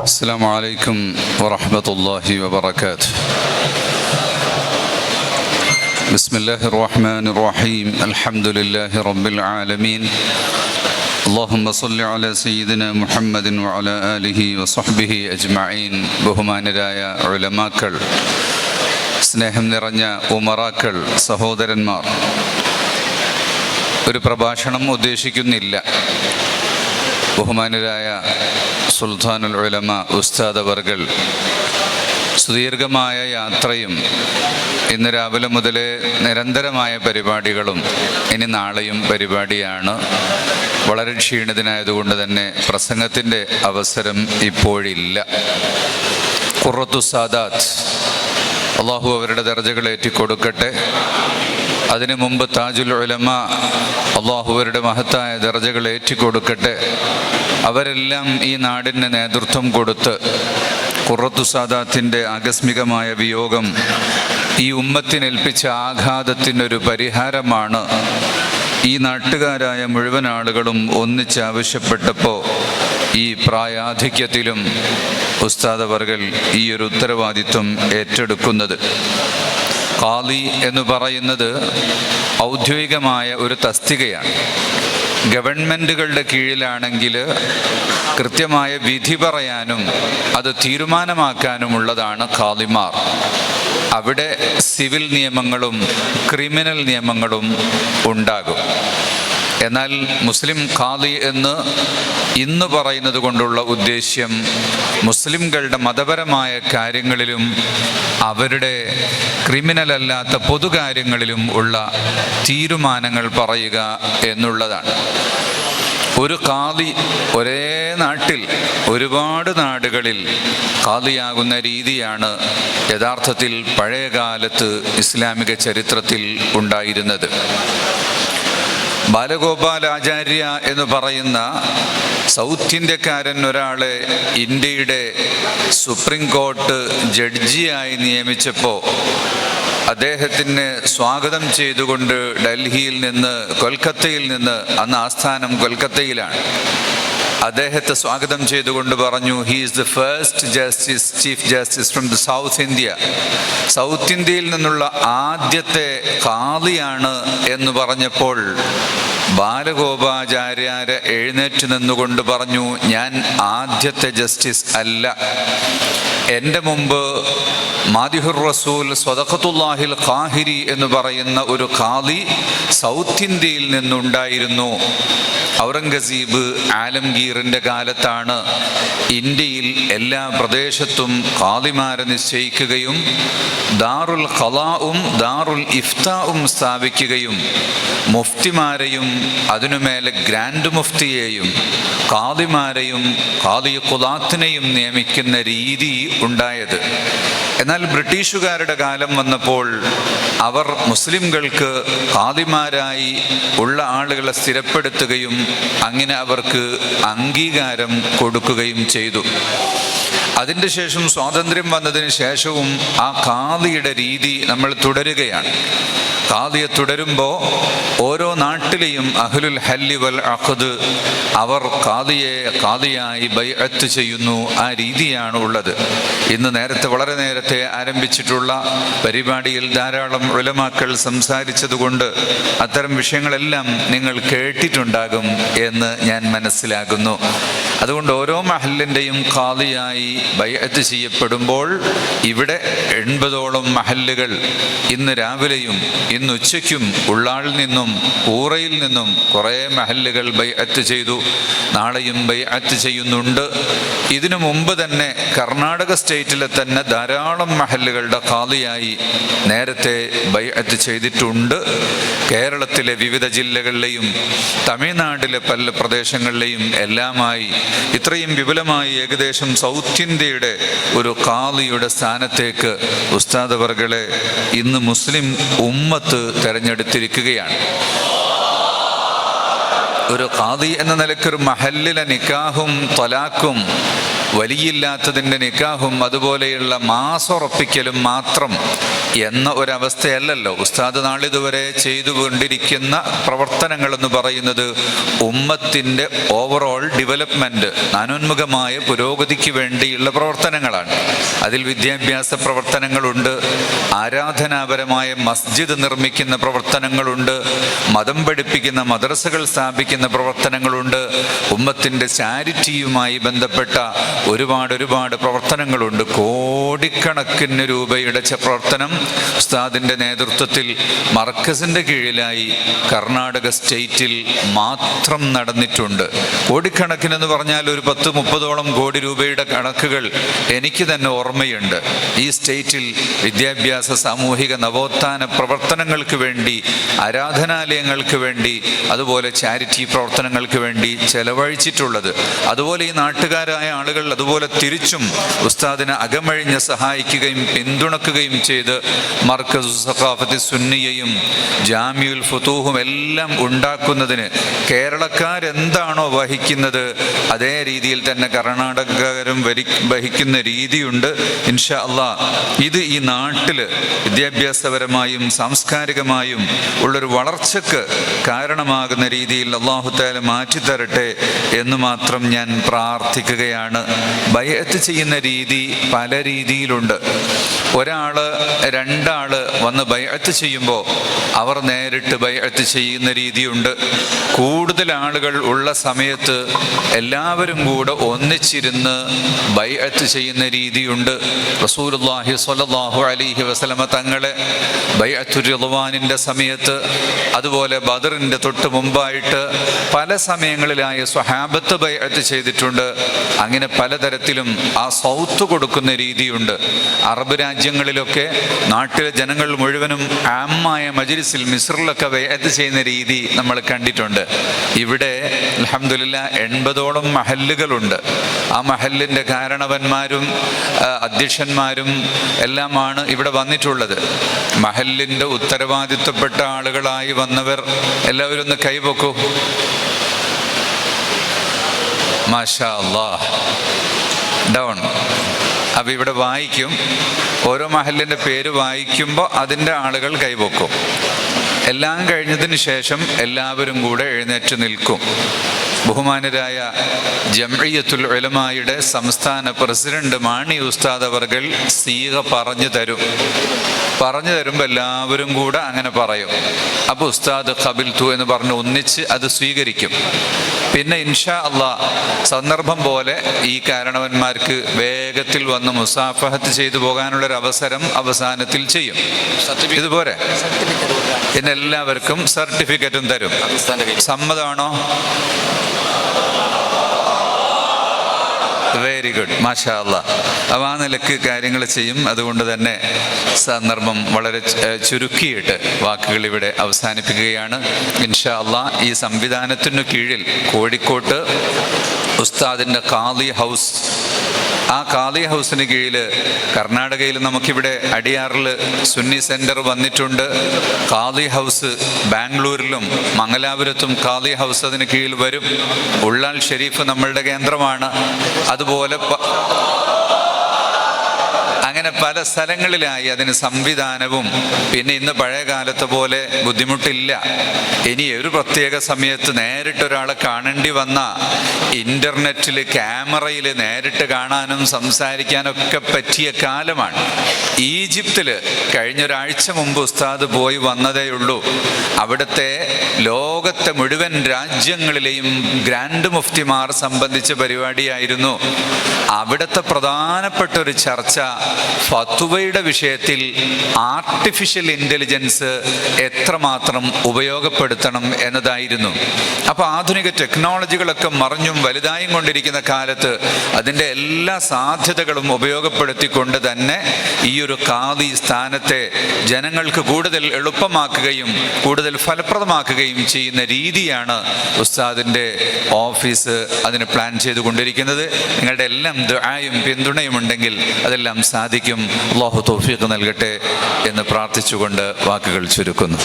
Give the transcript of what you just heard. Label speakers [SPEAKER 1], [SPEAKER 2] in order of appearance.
[SPEAKER 1] السلام عليكم ورحمة الله وبركاته بسم الله الرحمن الرحيم الحمد لله رب العالمين اللهم صل على سيدنا محمد وعلى آله وصحبه أجمعين ബഹുമാനരായ ഉലമാക്കൾ സ്നേഹം നിറഞ്ഞ ഉമറാക്കൾ സഹോദരന്മാർ ഒരു പ്രഭാഷണം ഉദ്ദേശിക്കുന്നില്ല ബഹുമാനരായ സുൽത്താനുൽ ഉലമ ഉസ്താദ് അവർകൾ സുദീർഘമായ യാത്രയും ഇന്ന് രാവിലെ മുതൽ നിരന്തരമായ പരിപാടികളും ഇനി നാളെയും പരിപാടിയാണ്. വളരെ ക്ഷീണിതനായതുകൊണ്ട് തന്നെ പ്രസംഗത്തിന്റെ അവസരം ഇപ്പോഴില്ല. കുറത്തു സാദാത്ത് അള്ളാഹു അവരുടെ ദർജകൾ ഏറ്റിക്കൊടുക്കട്ടെ. അതിനു മുമ്പ് താജുൽ ഉലമ അള്ളാഹുവരുടെ മഹത്തായ ദർജകൾ ഏറ്റിക്കൊടുക്കട്ടെ അവരെല്ലാം ഈ നാടിന് നേതൃത്വം കൊടുത്ത് കുറത്തു സാദാത്തിന്റെ ആകസ്മികമായ വിയോഗം ഈ ഉമ്മത്തിനേൽപ്പിച്ച ആഘാതത്തിനൊരു പരിഹാരമാണ്. ഈ നാട്ടുകാരായ മുഴുവൻ ആളുകളും ഒന്നിച്ചാവശ്യപ്പെട്ടപ്പോൾ ഈ പ്രായാധിക്യത്തിലും ഉസ്താദ് അവർകൾ ഈ ഒരു ഉത്തരവാദിത്വം ഏറ്റെടുക്കുന്നത്. കാളി എന്ന് പറയുന്നത് ഔദ്യോഗികമായ ഒരു തസ്തികയാണ്. ഗവൺമെന്റുകളുടെ കീഴിലാണെങ്കിൽ കൃത്യമായ വിധി പറയാനും അത് തീരുമാനമാക്കാനുമുള്ളതാണ് ഖാലിമാർ അവിടെ സിവിൽ നിയമങ്ങളും ക്രിമിനൽ നിയമങ്ങളും ഉണ്ടാകും. എന്നാൽ മുസ്ലിം ഖാദി എന്ന് ഇന്ന് പറയുന്നത് കൊണ്ടുള്ള ഉദ്ദേശ്യം മുസ്ലിംകളുടെ മതപരമായ കാര്യങ്ങളിലും അവരുടെ ക്രിമിനൽ അല്ലാത്ത പൊതുകാര്യങ്ങളിലും ഉള്ള തീരുമാനങ്ങൾ പറയുക എന്നുള്ളതാണ്. ഒരു കാതി ഒരേ നാട്ടിൽ ഒരുപാട് നാടുകളിൽ കാതിയാകുന്ന രീതിയാണ് യഥാർത്ഥത്തിൽ പഴയകാലത്ത് ഇസ്ലാമിക ചരിത്രത്തിൽ ഉണ്ടായിരുന്നത്. ബാലഗോപാലാചാര്യ എന്ന് പറയുന്ന സൗത്ത് ഇന്ത്യക്കാരൻ ഒരാളെ ഇന്ത്യയുടെ സുപ്രീം കോർട്ട് ജഡ്ജിയായി നിയമിച്ചപ്പോൾ അദ്ദേഹത്തിന് സ്വാഗതം ചെയ്തുകൊണ്ട് ഡൽഹിയിൽ നിന്ന് കൊൽക്കത്തയിൽ നിന്ന് അന്ന് ആസ്ഥാനം കൊൽക്കത്തയിലാണ്. അദ്ദേഹത്തെ സ്വാഗതം ചെയ്തുകൊണ്ട് പറഞ്ഞു he is the first justice chief justice from the South India South ഇന്ത്യയിൽ നിന്നുള്ള ആദ്യത്തെ കാളിയാണ് എന്ന് പറഞ്ഞപ്പോൾ ബാലഗോപാചാര്യാര് എഴുന്നേറ്റ് നിന്നുകൊണ്ട് പറഞ്ഞു ഞാൻ ആദ്യത്തെ ജസ്റ്റിസ് അല്ല. എന്റെ മുമ്പ് മാദിഹുർ റസൂൽ സ്വതഖത്തുല്ലാഹിൽ ഖാഹിരി എന്ന് പറയുന്ന ഒരു ഖാദി സൗത്ത് ഇന്ത്യയിൽ നിന്നുണ്ടായിരുന്നു. ഔറംഗസീബ് ആലംഗീറിന്റെ കാലത്താണ് ഇന്ത്യയിൽ എല്ലാ പ്രദേശത്തും ഖാദിമാരെ നിശ്ചയിക്കുകയും ദാറുൽ ഖലാവും ദാറുൽ ഇഫ്താവും സ്ഥാപിക്കുകയും മുഫ്തിമാരെയും അതിനുമേലെ ഗ്രാൻഡ് മുഫ്തിയെയും ഖാദിമാരെയും ഖാദി ഖുദാത്തിനെയും നിയമിക്കുന്ന രീതി ഉണ്ടായത്. എന്നാൽ ബ്രിട്ടീഷുകാരുടെ കാലം വന്നപ്പോൾ അവർ മുസ്ലിംകൾക്ക് ആദിമാരായി ഉള്ള ആളുകളെ സ്ഥിരപ്പെടുത്തുകയും അങ്ങനെ അവർക്ക് അംഗീകാരം കൊടുക്കുകയും ചെയ്തു. അതിന്റെ ശേഷം സ്വാതന്ത്ര്യം വന്നതിന് ശേഷവും ആ കാതിയുടെ രീതി നമ്മൾ തുടരുകയാണ്. ഖാദിയെ തുടരുമ്പോൾ ഓരോ നാട്ടിലെയും അഹ്ലുൽ ഹല്ലി വൽ അഖദ് അവർ ഖാദിയെ ഖാദിയായി ബൈഅത്ത് ചെയ്യുന്നു. ആ രീതിയാണ് ഉള്ളത്. ഇന്ന് നേരത്തെ വളരെ നേരത്തെ ആരംഭിച്ചിട്ടുള്ള പരിപാടിയിൽ ധാരാളം ഉലമാക്കൾ സംസാരിച്ചതുകൊണ്ട് അത്തരം വിഷയങ്ങളെല്ലാം നിങ്ങൾ കേട്ടിട്ടുണ്ടാകും എന്ന് ഞാൻ മനസ്സിലാകുന്നു അതുകൊണ്ട് ഓരോ മഹലിന്റെയും ഖാദിയായി ബൈഅത്ത് ചെയ്യപ്പെടുമ്പോൾ ഇവിടെ എൺപതോളം മഹല്ലുകൾ ഇന്ന് രാവിലെയും ഇന്ന് ഉച്ചയ്ക്കും ഉള്ളാളിൽ നിന്നും ഊറയിൽ നിന്നും കുറേ മഹല്ലുകൾ ബൈ അറ്റ് ചെയ്തു. നാളെയും ബൈ അറ്റ് ചെയ്യുന്നുണ്ട്. ഇതിനു മുമ്പ് തന്നെ കർണാടക സ്റ്റേറ്റിലെ തന്നെ ധാരാളം മഹല്ലുകളുടെ കാതിയായി നേരത്തെ ബൈ അറ്റ് ചെയ്തിട്ടുണ്ട്. കേരളത്തിലെ വിവിധ ജില്ലകളിലെയും തമിഴ്നാട്ടിലെ പല പ്രദേശങ്ങളിലെയും എല്ലാമായി ഇത്രയും വിപുലമായി ഏകദേശം സൗത്ത് ഇന്ത്യയുടെ ഒരു കാതിയുടെ സ്ഥാനത്തേക്ക് ഉസ്താദ് വർഗളെ ഇന്ന് മുസ്ലിം ഉമ്മത്ത് തെരഞ്ഞെടുത്തിരിക്കുകയാണ്. ഒരു ഖാദി എന്ന നിലയ്ക്ക് ഒരു മഹല്ലിലെ നിക്കാഹും തൊലാക്കും വലിയില്ലാത്തതിന്റെ നിക്കാഹും അതുപോലെയുള്ള മാസുറപ്പിക്കലും മാത്രം എന്ന ഒരവസ്ഥയല്ലല്ലോ. ഉസ്താദ് നാളിതുവരെ ചെയ്തുകൊണ്ടിരിക്കുന്ന പ്രവർത്തനങ്ങളെന്ന് പറയുന്നത് ഉമ്മത്തിന്റെ ഓവറോൾ ഡെവലപ്മെന്റ് നാനോന്മുഖമായ പുരോഗതിക്ക് വേണ്ടിയുള്ള പ്രവർത്തനങ്ങളാണ്. അതിൽ വിദ്യാഭ്യാസ പ്രവർത്തനങ്ങളുണ്ട് ആരാധനാപരമായ മസ്ജിദ് നിർമ്മിക്കുന്ന പ്രവർത്തനങ്ങളുണ്ട് മതം പഠിപ്പിക്കുന്ന മദ്രസകൾ സ്ഥാപിക്കുന്ന പ്രവർത്തനങ്ങളുണ്ട് ഉമ്മത്തിന്റെ ചാരിറ്റിയുമായി ബന്ധപ്പെട്ട ഒരുപാട് ഒരുപാട് പ്രവർത്തനങ്ങളുണ്ട്. കോടിക്കണക്കിന് രൂപയുടെ പ്രവർത്തനം ഉസ്താദിന്റെ നേതൃത്വത്തിൽ മർക്കസിന്റെ കീഴിലായി കർണാടക സ്റ്റേറ്റിൽ മാത്രം നടന്നിട്ടുണ്ട്. കോടിക്കണക്കിനെന്ന് പറഞ്ഞാൽ ഒരു പത്ത് മുപ്പതോളം കോടി രൂപയുടെ കണക്കുകൾ എനിക്ക് തന്നെ ഓർമ്മയുണ്ട്. ഈ സ്റ്റേറ്റിൽ വിദ്യാഭ്യാസ സാമൂഹിക നവോത്ഥാന പ്രവർത്തനങ്ങൾക്ക് വേണ്ടി ആരാധനാലയങ്ങൾക്ക് വേണ്ടി അതുപോലെ ചാരിറ്റി പ്രവർത്തനങ്ങൾക്ക് വേണ്ടി ചെലവഴിച്ചിട്ടുള്ളത്. അതുപോലെ ഈ നാട്ടുകാരായ ആളുകൾ അതുപോലെ തിരിച്ചും ഉസ്താദിനെ അകമഴിഞ്ഞ് സഹായിക്കുകയും പിന്തുണക്കുകയും ചെയ്ത് മർക്കസ് സഖാഫത്തി സുന്നിയയും ജാമ്യുൽ ഫുതൂഹും എല്ലാം ഉണ്ടാക്കുന്നതിന് കേരളക്കാരെന്താണോ വഹിക്കുന്നത് അതേ രീതിയിൽ തന്നെ കർണാടകക്കാരും വരി വഹിക്കുന്ന രീതിയുണ്ട്. ഇൻഷാ അള്ളാ ഇത് ഈ നാട്ടിൽ വിദ്യാഭ്യാസപരമായും സാംസ്കാരികമായും ഉള്ളൊരു വളർച്ചക്ക് കാരണമാകുന്ന രീതിയിൽ അള്ളാഹുത്താല മാറ്റിത്തരട്ടെ എന്ന് മാത്രം ഞാൻ പ്രാർത്ഥിക്കുകയാണ്. ബയത്ത് ചെയ്യുന്ന രീതി പല രീതിയിലുണ്ട്. ഒരാൾ രണ്ടാൾ വന്ന് ബൈഅത്ത് ചെയ്യുമ്പോൾ അവർ നേരിട്ട് ബൈഅത്ത് ചെയ്യുന്ന രീതിയുണ്ട്. കൂടുതൽ ആളുകൾ ഉള്ള സമയത്ത് എല്ലാവരും കൂടെ ഒന്നിച്ചിരുന്ന് ബൈഅത്ത് ചെയ്യുന്ന രീതിയുണ്ട്. റസൂലുള്ളാഹി സ്വല്ലല്ലാഹു അലൈഹി വസല്ലമ തങ്ങളെ ബൈഅത്തുർ റിളവാനിന്റെ സമയത്ത് അതുപോലെ ബദറിന്റെ തൊട്ട് മുമ്പായിട്ട് പല സമയങ്ങളിലായി സ്വഹാബത്ത് ബൈഅത്ത് ചെയ്തിട്ടുണ്ട്. അങ്ങനെ പലതരത്തിലും ആ സൗത്ത് കൊടുക്കുന്ന രീതിയുണ്ട്. അറബ് രാജ്യങ്ങളിലൊക്കെ നാട്ടിലെ ജനങ്ങൾ മുഴുവനും ആമായ മജ്ലിസിൽ മിസ്രിലൊക്കെ വേദ ചെയ്യുന്ന രീതി നമ്മൾ കണ്ടിട്ടുണ്ട്. ഇവിടെ അലഹമില്ല എൺപതോളം മഹല്ലുകളുണ്ട്. ആ മഹല്ലിന്റെ കാരണവന്മാരും അധ്യക്ഷന്മാരും എല്ലാമാണ് ഇവിടെ വന്നിട്ടുള്ളത്. മഹല്ലിന്റെ ഉത്തരവാദിത്വപ്പെട്ട ആളുകളായി വന്നവർ എല്ലാവരും ഒന്ന് കൈവക്കൂ. മാഷാ അള്ളാഹ്. ഡൗൺ. അപ്പോൾ ഇവിടെ വായിക്കും. ഓരോ മഹലിന്റെ പേര് വായിക്കുമ്പോൾ അതിന്റെ ആളുകൾ കൈവക്കും. എല്ലാം കഴിഞ്ഞതിന് ശേഷം എല്ലാവരും കൂടെ എഴുന്നേറ്റ് നിൽക്കും. ബഹുമാനരായ ജംഇയത്തുൽ ഉലമായുടെ സംസ്ഥാന പ്രസിഡന്റ് മാണി ഉസ്താദ് അവർകൾ സീഹ പറഞ്ഞു തരും. പറഞ്ഞു തരുമ്പോൾ എല്ലാവരും കൂടെ അങ്ങനെ പറയും. അപ്പോൾ ഉസ്താദ് കബിൽ തു എന്ന് പറഞ്ഞ് ഒന്നിച്ച് അത് സ്വീകരിക്കും. പിന്നെ ഇൻഷാ അള്ളാ സന്ദർഭം പോലെ ഈ കാരണവന്മാർക്ക് വേഗത്തിൽ വന്ന് മുസാഫഹത്ത് ചെയ്തു പോകാനുള്ളൊരു അവസരം അവസാനത്തിൽ ചെയ്യും. ഇതുപോലെ. പിന്നെ എല്ലാവർക്കും സർട്ടിഫിക്കറ്റും തരും. സമ്മതമാണോ വെരി ഗുഡ് മാഷാ അപ്പം ആ നിലയ്ക്ക് കാര്യങ്ങൾ ചെയ്യും. അതുകൊണ്ട് തന്നെ സന്ദർഭം വളരെ ചുരുക്കിയിട്ട് വാക്കുകൾ ഇവിടെ അവസാനിപ്പിക്കുകയാണ്. ഇൻഷാ അല്ല ഈ സംവിധാനത്തിനു കീഴിൽ കോഴിക്കോട്ട് ഉസ്താദിന്റെ കാളി ഹൗസ് ആ കാളി ഹൗസിന് കീഴിൽ കർണാടകയിൽ നമുക്കിവിടെ അടിയാറിൽ സുന്നി സെന്റർ വന്നിട്ടുണ്ട്. കാളി ഹൗസ് ബാംഗ്ലൂരിലും മംഗലാപുരത്തും കാളി ഹൗസ് അതിന് കീഴിൽ വരും. ഉള്ളാൽ ഷെരീഫ് നമ്മളുടെ കേന്ദ്രമാണ്. അതുപോലെ അങ്ങനെ പല സ്ഥലങ്ങളിലായി അതിന് സംവിധാനവും. പിന്നെ ഇന്ന് പഴയ കാലത്തെ പോലെ ബുദ്ധിമുട്ടില്ല. ഇനി ഒരു പ്രത്യേക സമയത്ത് നേരിട്ട് ഒരാളെ കാണേണ്ടി വന്ന ഇന്റർനെറ്റിൽ ക്യാമറയിൽ നേരിട്ട് കാണാനും സംസാരിക്കാനൊക്കെ പറ്റിയ കാലമാണ്. ഈജിപ്തിൽ കഴിഞ്ഞൊരാഴ്ച മുമ്പ് ഉസ്താദ് പോയി വന്നതേ ഉള്ളൂ. അവിടുത്തെ ലോകത്തെ മുഴുവൻ രാജ്യങ്ങളിലെയും ഗ്രാൻഡ് മുഫ്തിമാർ സംബന്ധിച്ച പരിപാടിയായിരുന്നു. അവിടുത്തെ പ്രധാനപ്പെട്ട ഒരു ചർച്ച ഫത്തുവയുടെ വിഷയത്തിൽ ആർട്ടിഫിഷ്യൽ ഇന്റലിജൻസ് എത്രമാത്രം ഉപയോഗപ്പെടുത്തണം എന്നതായിരുന്നു. അപ്പോൾ ആധുനിക ടെക്നോളജികളൊക്കെ മറിഞ്ഞും വലുതായും കൊണ്ടിരിക്കുന്ന കാലത്ത് അതിന്റെ എല്ലാ സാധ്യതകളും ഉപയോഗപ്പെടുത്തിക്കൊണ്ട് തന്നെ ഈ ഒരു കാതി സ്ഥാനത്തെ ജനങ്ങൾക്ക് കൂടുതൽ എളുപ്പമാക്കുകയും കൂടുതൽ ഫലപ്രദമാക്കുകയും ചെയ്യുന്ന രീതിയാണ് ഉസ്താദിന്റെ ഓഫീസ് അതിന് പ്ലാൻ ചെയ്തുകൊണ്ടിരിക്കുന്നത്. നിങ്ങളുടെ എല്ലാം ദുആയും പിന്തുണയും ഉണ്ടെങ്കിൽ അതെല്ലാം സാധിക്കും. അള്ളാഹു തൗഫീഖ് നൽകട്ടെ എന്ന് പ്രാർത്ഥിച്ചുകൊണ്ട് വാക്കുകൾ ചുരുക്കുന്നു.